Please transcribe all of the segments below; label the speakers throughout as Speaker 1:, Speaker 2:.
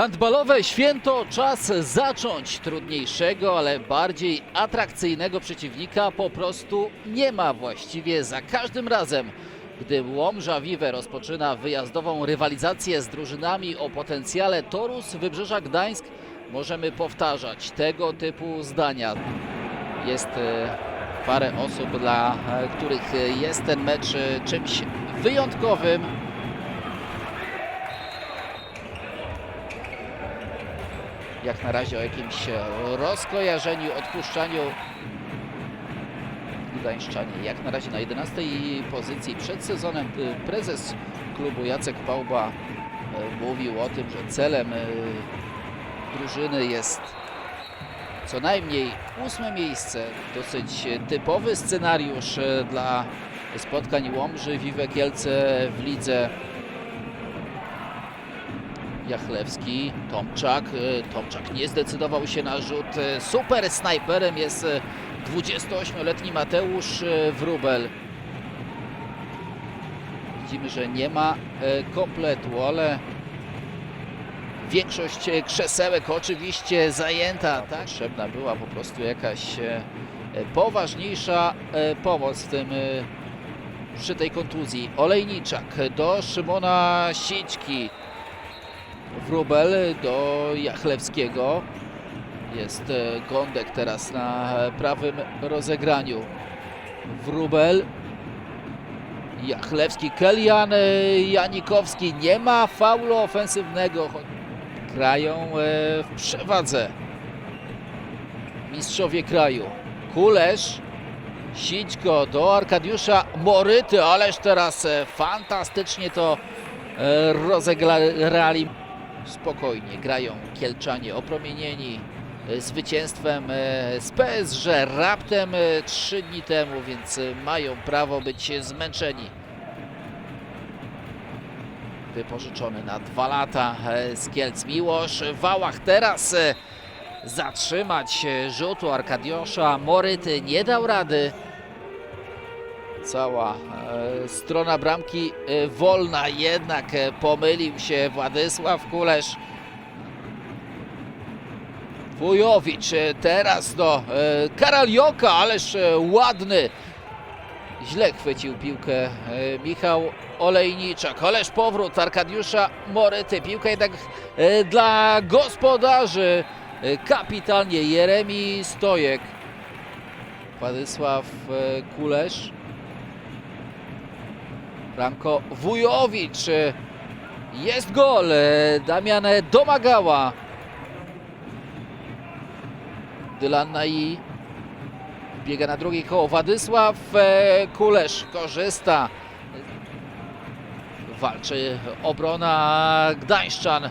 Speaker 1: Handbalowe święto czas zacząć trudniejszego, ale bardziej atrakcyjnego przeciwnika po prostu nie ma właściwie za każdym razem. Gdy Łomża Vive rozpoczyna wyjazdową rywalizację z drużynami o potencjale Torus Wybrzeża Gdańsk, możemy powtarzać tego typu zdania. Jest e, parę osób, dla e, których jest ten mecz e, czymś wyjątkowym. Jak na razie o jakimś e, rozkojarzeniu, odpuszczaniu Gdańszczanie. Jak na razie na 11 pozycji przed sezonem y, prezes klubu Jacek Pałba e, mówił o tym, że celem e, drużyny jest co najmniej ósme miejsce. Dosyć e, typowy scenariusz e, dla spotkań Łomży, Wiwe Kielce w lidze Jachlewski, Tomczak. e, Tomczak nie zdecydował się na rzut. E, Super snajperem jest e, 28-letni Mateusz e, Wrubel. Widzimy, że nie ma kompletu, ale większość krzesełek oczywiście zajęta. Tak? Potrzebna była po prostu jakaś poważniejsza pomoc w tym przy tej kontuzji. Olejniczak do Szymona Sićki. Wróbel do Jachlewskiego. Jest e, Gądek teraz na prawym rozegraniu. Wróbel. Jachlewski, Kelian e, Janikowski. Nie ma faulu ofensywnego. e, w przewadze. Mistrzowie kraju. Kulesz. Sićko do Arkadiusza Moryty, ależ teraz e, fantastycznie to e, rozegrali spokojnie grają Kielczanie opromienieni e, zwycięstwem e, z PSG raptem e, trzy dni temu, więc e, mają prawo być zmęczeni. Wypożyczony na dwa lata e, z Kielc Miłosz Wałach teraz e, zatrzymać e, rzutu Arkadiusza Moryty nie dał rady. Cała e, strona bramki e, wolna, jednak e, pomylił się Władysław Kulesz. Wujowicz e, teraz do e, Karalioka, ależ ładny. Źle chwycił piłkę Michał Olejniczak, ależ powrót Arkadiusza Moryty. Piłka jednak dla gospodarzy. Kapitalnie Jeremi Stojek. Władysław Kulesz. Franko Wujowicz. e, Jest gol. e, Damian domagała. Dylan Nai biega na drugie koło. Władysław e, Kulesz korzysta. Walczy obrona Gdańszczan.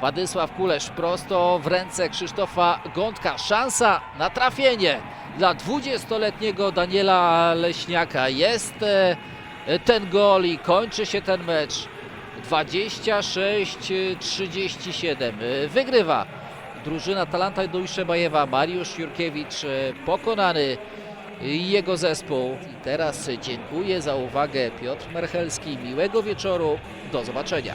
Speaker 1: Władysław Kulesz prosto w ręce Krzysztofa Gądka. Szansa na trafienie dla 20-letniego Daniela Leśniaka. Jest ten gol i kończy się ten mecz. 26-37. E, Wygrywa drużyna Talanta Dojszebajewa. Mariusz Jurkiewicz e, pokonany jego zespół. I teraz dziękuję za uwagę Piotr Merchelski. Miłego wieczoru. Do zobaczenia.